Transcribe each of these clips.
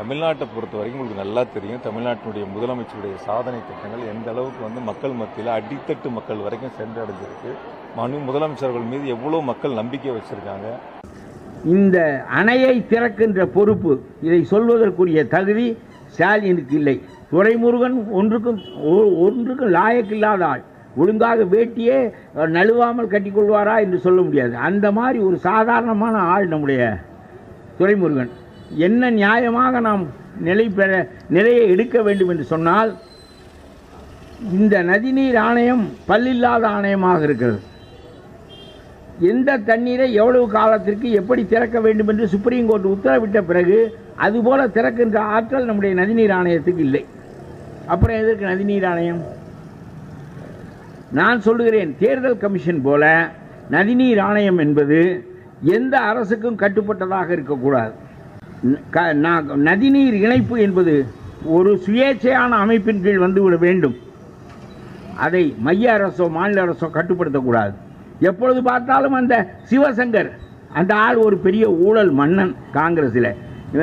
தமிழ்நாட்டை பொறுத்த வரைக்கும் உங்களுக்கு நல்லா தெரியும். தமிழ்நாட்டினுடைய முதலமைச்சருடைய சாதனை திட்டங்கள் எந்த அளவுக்கு வந்து மக்கள் மத்தியில் அடித்தட்டு மக்கள் வரைக்கும் சென்றடைஞ்சிருக்கு. மனு முதலமைச்சர்கள் மீது எவ்வளோ மக்கள் நம்பிக்கை வச்சுருக்காங்க. இந்த அணையை திறக்கின்ற பொறுப்பு இதை சொல்வதற்குரிய தகுதி ஸ்டாலினுக்கு இல்லை. துறைமுருகன் ஒன்றுக்கும் ஒ- ஒன்றுக்கும் லாயக்கில்லாத ஆள். ஒழுங்காக வேட்டியே நழுவாமல் கட்டிக்கொள்வாரா என்று சொல்ல முடியாது. அந்த மாதிரி ஒரு சாதாரணமான ஆள் நம்முடைய துரைமுருகன். என்ன நியாயமாக நாம் நிலை பெற நிலையை எடுக்க வேண்டும் என்று சொன்னால் இந்த நதிநீர் ஆணையம் பல்லில்லாத ஆணையமாக இருக்கிறது. எந்த தண்ணீரை எவ்வளவு காலத்திற்கு எப்படி திறக்க வேண்டும் என்று சுப்ரீம் கோர்ட் உத்தரவிட்ட பிறகு அதுபோல திறக்கின்ற ஆற்றல் நம்முடைய நதிநீர் ஆணையத்துக்கு இல்லை. அப்புறம் எதற்கு நதிநீர் ஆணையம்? நான் சொல்லுகிறேன் தேர்தல் கமிஷன் போல நதிநீர் ஆணையம் என்பது எந்த அரசுக்கும் கட்டுப்பட்டதாக இருக்கக்கூடாது. நதிநீர் இணைப்பு என்பது ஒரு சுயேட்சையான அமைப்பின் கீழ் வந்துவிட வேண்டும். அதை மைய அரசோ மாநில அரசோ கட்டுப்படுத்தக்கூடாது. எப்பொழுது பார்த்தாலும் அந்த சிவசங்கர் அந்த ஆள் ஒரு பெரிய ஊழல் மன்னன் காங்கிரஸில்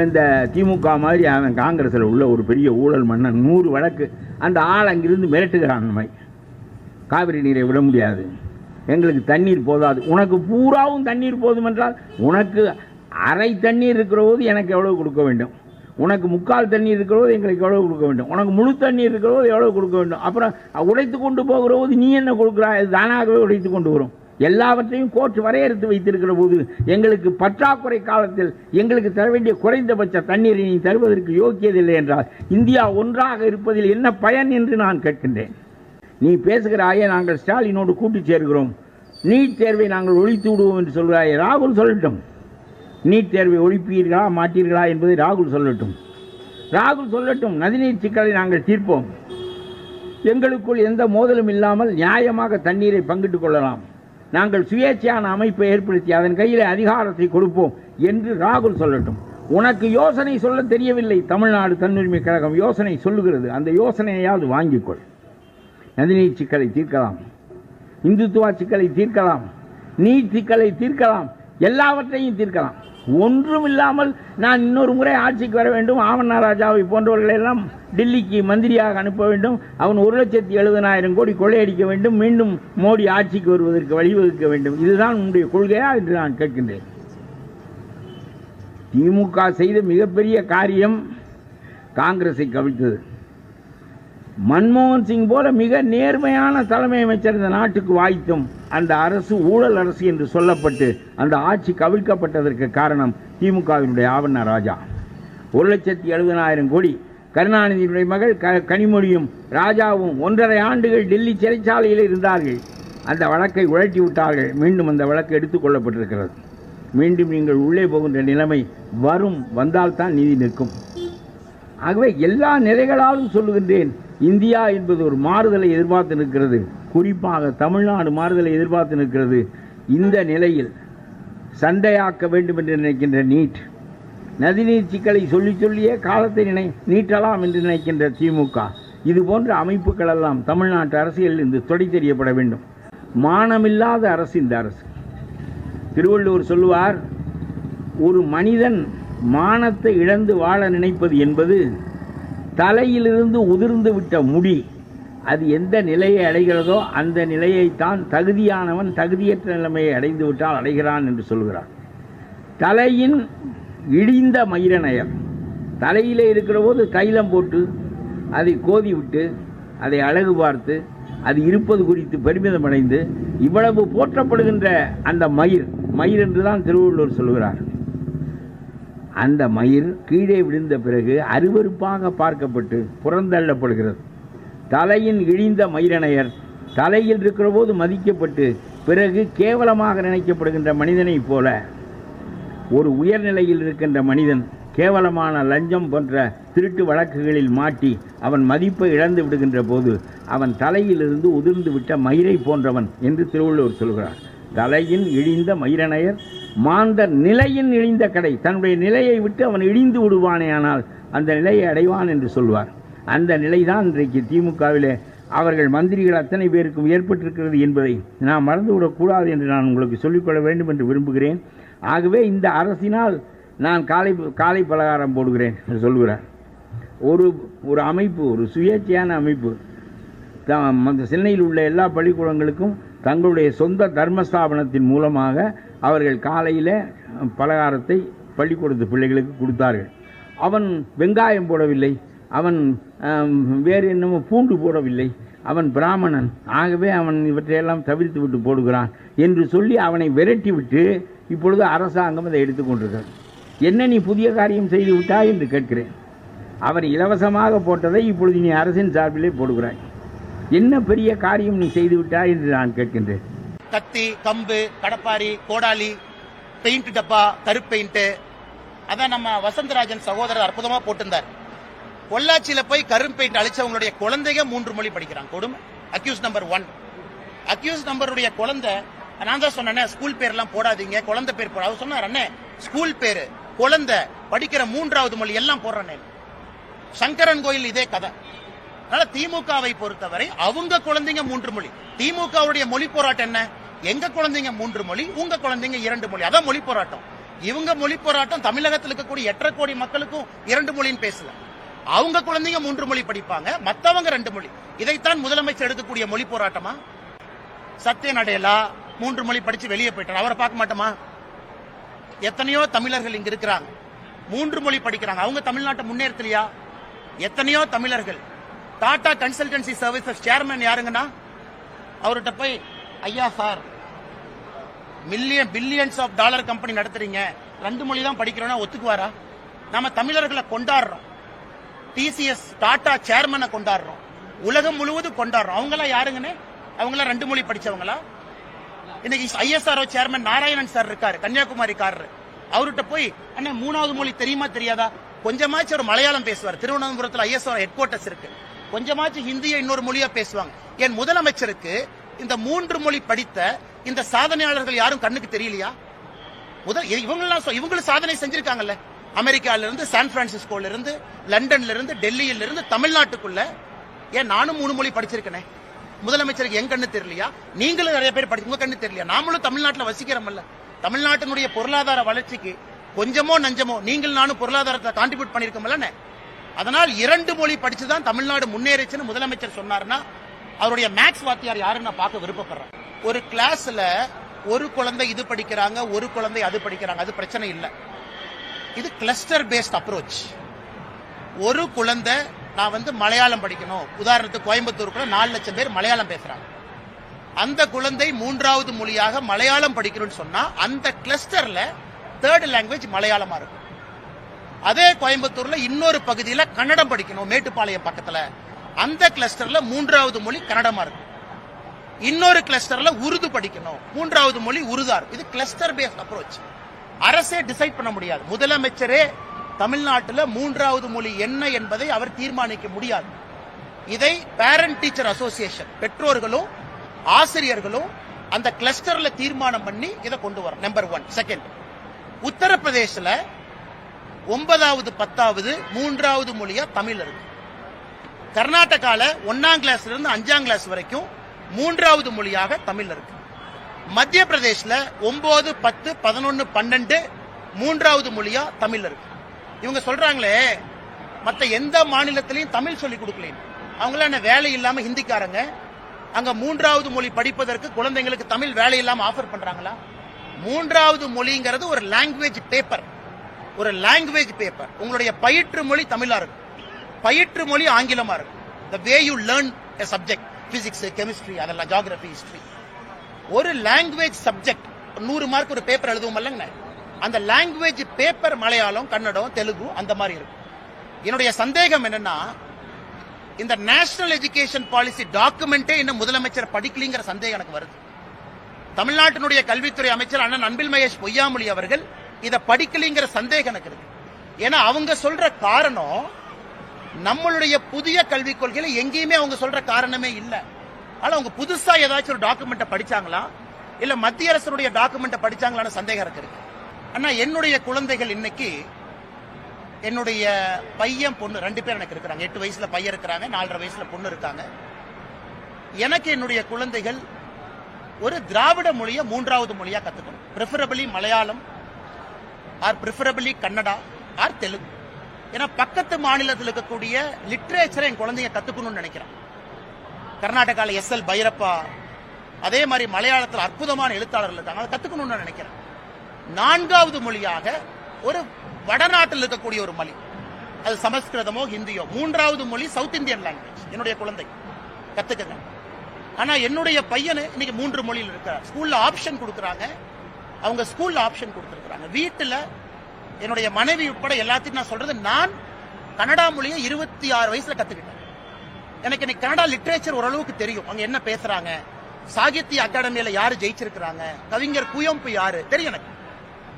இந்த திமுக மாதிரி அவன் காங்கிரஸில் உள்ள ஒரு பெரிய ஊழல் மன்னன் நூறு வழக்கு. அந்த ஆள் அங்கிருந்து மிரட்டுகிறான் நம்மை. காவிரி நீரை விட முடியாது. எங்களுக்கு தண்ணீர் போதாது. உனக்கு பூராவும் தண்ணீர் போதும் என்றால் உனக்கு அரை தண்ணீர் இருக்கிற போது எனக்கு எவ்வளவு கொடுக்க வேண்டும்? உனக்கு முக்கால் தண்ணீர் இருக்கிறபோது எங்களுக்கு எவ்வளவு கொடுக்க வேண்டும்? உனக்கு முழு தண்ணீர் இருக்கிறபோது எவ்வளோ எவ்வளவு கொடுக்க வேண்டும்? அப்புறம் உடைத்து கொண்டு போகிற போது நீ என்ன கொடுக்குறாய்? அது தானாகவே உடைத்து கொண்டு வரும். எல்லாவற்றையும் கோர்ட் வரையறுத்து வைத்திருக்கிற போது எங்களுக்கு பற்றாக்குறை காலத்தில் எங்களுக்கு தர வேண்டிய குறைந்தபட்ச தண்ணீரை நீ தருவதற்கு யோக்கியதில்லை என்றால் இந்தியா ஒன்றாக இருப்பதில் என்ன பயன் என்று நான் கேட்கின்றேன். நீ பேசுகிறாயே நாங்கள் ஸ்டாலினோடு கூட்டு சேர்கிறோம். நீட் தேர்வை நாங்கள் ஒழித்து விடுவோம் என்று சொல்கிறாயே. ராகுல் சொல்லட்டும். நீட் தேர்வை ஒழிப்பீர்களா மாட்டீர்களா என்பதை ராகுல் சொல்லட்டும். ராகுல் சொல்லட்டும் நதிநீர் சிக்கலை நாங்கள் தீர்ப்போம். எங்களுக்குள் எந்த மோதலும் இல்லாமல் நியாயமாக தண்ணீரை பங்கிட்டுக் கொள்ளலாம். நாங்கள் சுயேட்சையான அமைப்பை ஏற்படுத்தி அதன் கையில் அதிகாரத்தை கொடுப்போம் என்று ராகுல் சொல்லட்டும். உனக்கு யோசனை சொல்ல தெரியவில்லை தமிழ்நாடு தன்னுரிமை கழகம் யோசனை சொல்லுகிறது. அந்த யோசனையாவது வாங்கிக்கொள். நதிநீர் சிக்கலை தீர்க்கலாம். இந்துத்துவ சிக்கலை தீர்க்கலாம். நீட் சிக்கலை தீர்க்கலாம். எல்லாவற்றையும் தீர்க்கலாம். ஒன்றும் இல்லாமல் நான் இன்னொரு முறை ஆட்சிக்கு வர வேண்டும். ஆவண்ணா ராஜாவை போன்றவர்களெல்லாம் டெல்லிக்கு மந்திரியாக அனுப்ப வேண்டும். அவன் ஒரு லட்சத்தி எழுபதனாயிரம் கோடி கொள்ளையடிக்க வேண்டும். மீண்டும் மோடி ஆட்சிக்கு வருவதற்கு வழிவகுக்க வேண்டும். இதுதான் உன்னுடைய கொள்கையா என்று நான் கேட்கின்றேன். திமுக செய்த மிகப்பெரிய காரியம் காங்கிரஸை கவிழ்த்தது. மன்மோகன் சிங் போல மிக நேர்மையான தலைமை அமைச்சர் இந்த நாட்டுக்கு வாய்த்தும் அந்த அரசு ஊழல் அரசு என்று சொல்லப்பட்டு அந்த ஆட்சி கவிழ்க்கப்பட்டதற்கு காரணம் திமுகவினுடைய ஆவண்ண ராஜா. ஒரு லட்சத்தி எழுபதாயிரம் கோடி. கருணாநிதியினுடைய மகள் க கனிமொழியும் ராஜாவும் ஒன்றரை ஆண்டுகள் டெல்லி சிறைச்சாலையில் இருந்தார்கள். அந்த வழக்கை உழட்டி விட்டார்கள். மீண்டும் அந்த வழக்கு எடுத்துக் கொள்ளப்பட்டிருக்கிறது. மீண்டும் நீங்கள் உள்ளே போகின்ற நிலைமை வரும். வந்தால்தான் நீதி நிற்கும். ஆகவே எல்லா நிலைகளாலும் சொல்லுகின்றேன். இந்தியா என்பது ஒரு மாறுதலை எதிர்பார்த்து நிற்கிறது. குறிப்பாக தமிழ்நாடு மாறுதலை எதிர்பார்த்து நிற்கிறது. இந்த நிலையில் சண்டையாக்க வேண்டும் என்று நினைக்கின்ற நீட் நதிநீர் சிக்கலை சொல்லி சொல்லியே காலத்தை நினை நீட்டலாம் என்று நினைக்கின்ற திமுக இது போன்ற அமைப்புகளெல்லாம் தமிழ்நாட்டு அரசியலில் இருந்து தொடை தெரியப்பட வேண்டும். மானமில்லாத அரசு இந்த அரசு. திருவள்ளுவர் சொல்லுவார் ஒரு மனிதன் மானத்தை இழந்து வாழ நினைப்பது என்பது தலையிலிருந்து உதிர்ந்து விட்ட முடி அது எந்த நிலையை அடைகிறதோ அந்த நிலையைத்தான் தகுதியானவன் தகுதியற்ற நிலைமையை அடைந்து விட்டால் அடைகிறான் என்று சொல்கிறார் தலையின் இடிந்த மயிரநயம் தலையிலே இருக்கிற போது தைலம் போட்டு அதை கோதி விட்டு அதை அழகு பார்த்து அது இருப்பது குறித்து பெருமிதம் அடைந்து இவ்வளவு போற்றப்படுகின்ற அந்த மயிர் மயிர் என்று தான் திருவள்ளுவர் சொல்கிறார். அந்த மயிர் கீழே விழுந்த பிறகு அருவருப்பாக பார்க்கப்பட்டு புறந்தள்ளப்படுகிறது. தலையின் இழிந்த மயிரணையர் தலையில் இருக்கிற போது மதிக்கப்பட்டு பிறகு கேவலமாக நினைக்கப்படுகின்ற மனிதனைப் போல ஒரு உயர்நிலையில் இருக்கின்ற மனிதன் கேவலமான லஞ்சம் போன்ற திருட்டு வழக்குகளில் மாட்டி அவன் மதிப்பை இழந்து விடுகின்ற போது அவன் தலையிலிருந்து உதிர்ந்து விட்ட மயிரை போன்றவன் என்று திருவள்ளுவர் சொல்கிறார். தலையின் இழிந்த மயிரணையர் மாந்தர் நிலையின் இழிந்த கடை. தன்னுடைய நிலையை விட்டு அவன் இழிந்து விடுவானேயானால் அந்த நிலையை அடைவான் என்று சொல்வார். அந்த நிலைதான் இன்றைக்கு திமுகவிலே அவர்கள் மந்திரிகள் அத்தனை பேருக்கும் ஏற்பட்டிருக்கிறது என்பதை நான் மறந்துவிடக்கூடாது என்று நான் உங்களுக்கு சொல்லிக்கொள்ள வேண்டும் என்று விரும்புகிறேன். ஆகவே இந்த அரசினால் நான் காலை காலை பலகாரம் போடுகிறேன் என்று சொல்கிறார். ஒரு ஒரு அமைப்பு ஒரு சுயேட்சையான அமைப்பு. த- சென்னையில் உள்ள எல்லா பள்ளிக்கூடங்களுக்கும் தங்களுடைய சொந்த தர்மஸ்தாபனத்தின் மூலமாக அவர்கள் காலையில் பலகாரத்தை பள்ளிக்கூடத்து பிள்ளைகளுக்கு கொடுத்தார்கள். அவன் வெங்காயம் போடவில்லை. அவன் வேறு என்னமோ பூண்டு போடவில்லை. அவன் பிராமணன். ஆகவே அவன் இவற்றையெல்லாம் தவிர்த்து விட்டு போடுகிறான் என்று சொல்லி அவனை விரட்டி விட்டு இப்பொழுது அரசாங்கம் அதை எடுத்துக்கொண்டிருக்கிறது என்ன நீ புதிய காரியம் செய்து விட்டாய்? என்று கேட்கிறேன். அவர் இலவசமாக போட்டதை இப்பொழுது நீ அரசின் சார்பிலே போடுகிறாய். என்ன பெரிய காரியம் நீ செய்து விட்டாய்? என்று நான் கேட்கின்றேன். கத்தி கம்பு கடப்பாரி கோடாலி பெயிண்ட் டப்பா கருப்பெயிண்ட் அதான் நம்ம வசந்தராஜன் சகோதரர் அற்புதமா போட்டிருந்தார். பொள்ளாச்சியில போய் கரும்பெயிண்ட் அழிச்சவங்களுடைய குழந்தைங்க மூன்று மொழி படிக்கிறாங்க. கொடுமை. அக்யூஸ் நம்பர் ஒன் அக்யூஸ் நம்பருடைய குழந்தை நான் தான் சொன்னேன் ஸ்கூல் பேர்லாம் போடாதீங்க குழந்தை பேர் போட. அவர் சொன்னார் அண்ணே ஸ்கூல் பேரு குழந்தை படிக்கிற மூன்றாவது மொழி எல்லாம் போடுறேன் சங்கரன் கோயில் இதே கதை. அதனால திமுகவை பொறுத்தவரை அவங்க குழந்தைங்க மூன்று மொழி. திமுகவுடைய மொழி போராட்டம் என்ன? எங்க குழந்தைங்க மூன்று மொழி உங்க குழந்தைங்க இரண்டு மொழி. அதான் மொழி போராட்டம். இவங்க மொழி போராட்டம் தமிழகத்தில் இருக்கக்கூடிய எட்டரை கோடி மக்களுக்கும் இரண்டு மொழின்னு பேசல. அவங்க குழந்தைங்க மூன்று மொழி படிப்பாங்க மத்தவங்க ரெண்டு மொழி. இதைத்தான் முதலமைச்சர் எடுக்கக்கூடிய மொழி போராட்டமா? சத்யன் நடையலா மூன்று மொழி படிச்சு வெளியே போயிட்டார். அவரை பார்க்க மாட்டோமா? எத்தனையோ தமிழர்கள் இங்க இருக்கிறாங்க. மூன்று மொழி படிக்கிறாங்க. அவங்க தமிழ்நாட்டை முன்னேற்றலையா எத்தனையோ தமிழர்கள் டாடா கன்சல்டன்சி சர்வீசஸ் சேர்மன் யாருங்கன்னா? அவர்கிட்ட போய் ஐயா sir million billions of dollar company நடத்துறீங்க. ரெண்டு மொழி தான் படிக்கிறோம்னா ஒத்துக்குவாரா? நாம தமிழர்களை கொண்டாடுறோம். டிசிஎஸ் டாடா சேர்மனை கொண்டாடுறோம். உலகம் முழுவதும் கொண்டாடுறோம். அவங்களாம் யாருங்கன்னு? அவங்களாம் ரெண்டு மொழி படிச்சவங்களா? இன்னைக்கு ஐஎஸ்ஆர்ஓ சேர்மன் நாராயணன் சார் இருக்காரு கன்னியாகுமரிக்காரர். அவர்கிட்ட போய் அண்ணா மூணாவது மொழி தெரியுமா தெரியாதா? கொஞ்சமாச்சும் ஒரு மலையாளம் பேசுவார். திருவனந்தபுரத்தில் ஐஎஸ்ஆர் ஹெட் குவார்ட்டர்ஸ் இருக்கு. கொஞ்சமாச்சும் ஹிந்தியை இன்னொரு மொழியா பேசுவாங்க. என் முதலமைச்சருக்கு இந்த மூன்று மொழி படித்த இந்த சாதனையாளர்கள் யாரும் கண்ணுக்கு தெரியலையா? முதல் இவங்கெல்லாம் இவங்களும் சாதனை செஞ்சிருக்காங்கல்ல. அமெரிக்கால இருந்து சான் பிரான்சிஸ்கோல இருந்து லண்டன்ல இருந்து டெல்லியில இருந்து தமிழ்நாட்டுக்குள்ள. ஏன் நானும் மூணு மொழி படிச்சிருக்கனே? முதலமைச்சருக்கு என் கண்ணு தெரியலையா? நீங்களும் நிறைய பேர் படிச்சு உங்க கண்ணு தெரியலையா? நாமளும் தமிழ்நாட்டுல வசிக்கிறோம்ல. தமிழ்நாட்டினுடைய பொருளாதார வளர்ச்சிக்கு கொஞ்சமோ நஞ்சமோ நீங்கள் நானும் பொருளாதாரத்தை கான்ட்ரிபியூட் பண்ணிருக்கோம்ல அதனால் இரண்டு மொழி படிச்சுதான் தமிழ்நாடு முன்னேறிச்சுன்னு முதலமைச்சர் சொன்னார்னா அவருடைய மேக்ஸ் வாத்தியார் யாருன்னு நான் பார்க்க விருப்பப்படுறேன். ஒரு கிளாஸ்ல ஒரு குழந்தை இது படிக்கிறாங்க ஒரு குழந்தை அது படிக்கிறாங்க அது பிரச்சனை இல்லை. இது கிளஸ்டர் பேஸ்ட் அப்ரோச் ஒரு குழந்தை நான் வந்து மலையாளம் படிக்கணும். உதாரணத்துக்கு கோயம்புத்தூருக்குள்ள நாலு லட்சம் பேர் மலையாளம் பேசுறாங்க. அந்த குழந்தை மூன்றாவது மொழியாக மலையாளம் படிக்கணும்னு சொன்னா அந்த கிளஸ்டர்ல தேர்ட் லாங்குவேஜ் மலையாளமா இருக்கும். அதே கோயம்புத்தூர்ல இன்னொரு பகுதியில கன்னடம் படிக்கணும் மேட்டுப்பாளையம் பக்கத்துல. அந்த கிளஸ்டர்ல மூன்றாவது மொழி கன்னடமா இருக்கும் இன்னொரு கிளஸ்டர்ல உருது படிக்கணும் மூன்றாவது மொழி உருதா இருக்கும் இது கிளஸ்டர் பேஸ்ட் அப்ரோச் அரசே டிசைட் பண்ண முடியாது. முதலமைச்சரே தமிழ்நாட்டில் மூன்றாவது மொழி என்ன என்பதை அவர் தீர்மானிக்க முடியாது. இதை பேரண்ட் டீச்சர் அசோசியேஷன் பெற்றோர்களும் ஆசிரியர்களும் அந்த கிளஸ்டர்ல தீர்மானம் பண்ணி இதை கொண்டு வரும் நம்பர் ஒன் செகண்ட் உத்தரப்பிரதேசல ஒன்பதாவது பத்தாவது மூன்றாவது மொழியா தமிழ் இருக்கு. கர்நாடகால ஒன்னாம் கிளாஸ்ல இருந்து அஞ்சாம் கிளாஸ் வரைக்கும் மூன்றாவது மொழியாக தமிழ் இருக்கு. மத்திய பிரதேஷ்ல ஒன்பது பத்து பதினொன்னு பன்னெண்டு மூன்றாவது மொழியா தமிழ் இருக்கு. இவங்க சொல்றாங்களே மத்த எந்த மாநிலத்திலையும் தமிழ் சொல்லி கொடுக்கல அவங்களாம் என்ன வேலை இல்லாம ஹிந்திக்காரங்க? அங்க மூன்றாவது மொழி படிப்பதற்கு குழந்தைங்களுக்கு தமிழ் வேலை இல்லாம ஆஃபர் பண்றாங்களா? மூன்றாவது மொழிங்கிறது ஒரு லாங்குவேஜ் பேப்பர் ஒரு லாங்குவேஜ் பேப்பர் உங்களுடைய பயிற்று மொழி தமிழா இருக்கும். பயிற்று மொழி ஆங்கிலமா இருக்கும். The way you learn a subject physics chemistry அதெல்லாம் ஜியாகிரபி ஹிஸ்டரி ஒரு லாங்குவேஜ் சப்ஜெக்ட் நூறு மார்க் ஒரு பேப்பர் எழுதுவோம் இல்லைங்க? அந்த லாங்குவேஜ் பேப்பர் மலையாளம் கன்னடம் தெலுங்கு அந்த மாதிரி இருக்கும். என்னுடைய சந்தேகம் என்னன்னா இந்த நேஷனல் எஜுகேஷன் பாலிசி டாக்குமெண்டே இன்னும் முதலமைச்சர் படிக்கலிங்கிற சந்தேகம் எனக்கு வருது. தமிழ்நாட்டினுடைய கல்வித்துறை அமைச்சர் அண்ணன் அன்பில் மகேஷ் பொய்யாமொழி அவர்கள் இதை படிக்கலிங்கிற சந்தேகம் எனக்கு இருக்கு. ஏன்னா அவங்க சொல்ற காரணம் நம்மளுடைய புதிய கல்விக் கொள்கையில எங்கேயுமே அவங்க சொல்ற காரணமே இல்லை. ஆனா அவங்க புதுசா ஏதாச்சும் ஒரு டாக்குமெண்ட்டை படிச்சாங்களா? இல்ல மத்திய அரசுடைய டாக்குமெண்ட்டை படிச்சாங்களான்னு சந்தேகம் இருக்கு. ஆனா என்னுடைய குழந்தைகள் இன்னைக்கு என்னுடைய பையன் பொண்ணு ரெண்டு பேர் எனக்கு இருக்கிறாங்க. எட்டு வயசுல பையன் இருக்கிறாங்க நாலரை வயசுல பொண்ணு இருக்காங்க. எனக்கு என்னுடைய குழந்தைகள் ஒரு திராவிட மொழியை மூன்றாவது மொழியா கத்துக்கணும். Preferably Malayalam or preferably Kannada or Telugu. ஏன்னா பக்கத்து மாநிலத்தில் இருக்கக்கூடிய லிட்ரேச்சரை என் குழந்தைங்க கத்துக்கணும்னு நினைக்கிறேன். கர்நாடகாவில் எஸ் எல் பைரப்பா அதே மாதிரி மலையாளத்தில் அற்புதமான எழுத்தாளர்கள் இருக்காங்க. அதை கத்துக்கணும்னு நினைக்கிறேன். நான்காவது மொழியாக ஒரு வடநாட்டில் இருக்கக்கூடிய ஒரு மொழி. அது சமஸ்கிருதமோ ஹிந்தியோ. மூன்றாவது மொழி சவுத் இந்தியன் லாங்குவேஜ் என்னுடைய குழந்தை. கத்துக்கங்க. ஆனா என்னுடைய பையனு இன்னைக்கு மூன்று மொழியில் இருக்கிறார். ஸ்கூல்ல ஆப்ஷன் கொடுக்குறாங்க. அவங்க ஸ்கூல்ல ஆப்ஷன் கொடுத்துருக்குறாங்க. வீட்டில் என்னுடைய மனைவி உட்பட எல்லாத்தையும் நான் சொல்றது நான் கன்னடா மொழியை இருபத்தி ஆறு வயசுல கத்துக்கிட்டேன். எனக்கு இன்னைக்கு கனடா லிட்ரேச்சர் ஓரளவுக்கு தெரியும். அங்க என்ன பேசுறாங்க? சாகித்ய அகாடமியில யாரு ஜெயிச்சிருக்கிறாங்க? கவிஞர் குயம்பு யாரு? தெரியும் எனக்கு.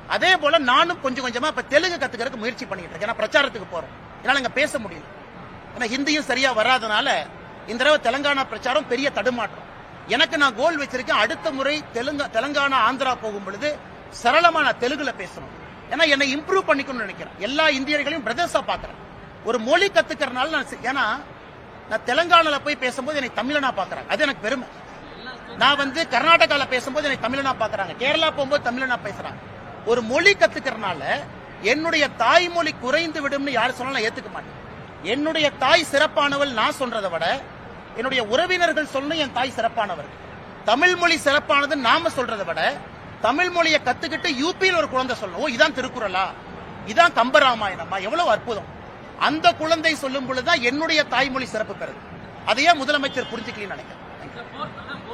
அதே போல நானும் கொஞ்சம் கொஞ்சமா இப்ப தெலுங்கு கத்துக்கிறதுக்கு முயற்சி பண்ணிட்டு இருக்கேன். ஏன்னா பிரச்சாரத்துக்கு போறோம். என்னால அங்க பேச முடியல. ஏன்னா ஹிந்தியும் சரியா வராதனால இந்த தடவை தெலங்கானா பிரச்சாரம் பெரிய தடுமாற்றம். எனக்கு நான் கோல் வச்சிருக்கேன். அடுத்த முறை தெலுங்கு தெலங்கானா ஆந்திரா போகும் பொழுது சரளமா நான் தெலுங்குல பேசணும். ஏன்னா என்னை இம்ப்ரூவ் பண்ணிக்கணும்னு நினைக்கிறேன். எல்லா இந்தியர்களையும் பிரதர்ஸா பாக்குறேன் ஒரு மொழி கத்துக்கிறனால நான் ஏன்னா நான் தெலங்கானால போய் பேசும்போது என்னை தமிழனா பாக்குறாங்க அது எனக்கு பெருமை. நான் வந்து கர்நாடகால பேசும்போது என்னை தமிழனா பாக்குறாங்க கேரளா போகும்போது தமிழனா பேசுறாங்க. ஒரு மொழி கத்துக்கிறனால என்னுடைய தாய்மொழி குறைந்து விடும்னு யார் சொன்னாலும் ஏத்துக்க மாட்டேன். என்னுடைய தாய் சிறப்பானவள் நான் சொல்றதை விட என்னுடைய உறவினர்கள் சொல்லணும் என் தாய் சிறப்பானவர் தமிழ் மொழி சிறப்பானது நாம சொல்றதை விட தமிழ் மொழியை கத்துக்கிட்டு யூபியில் ஒரு குழந்தை சொல்லணும். ஓ இதான் திருக்குறளா? இதான் கம்பராமாயணமா? எவ்வளவு அற்புதம். அந்த குழந்தை சொல்லும் பொழுதுதான் என்னுடைய தாய்மொழி சிறப்பு பெறுது. அதையே முதலமைச்சர் புரிஞ்சுக்கலாம் நினைக்கிறேன்.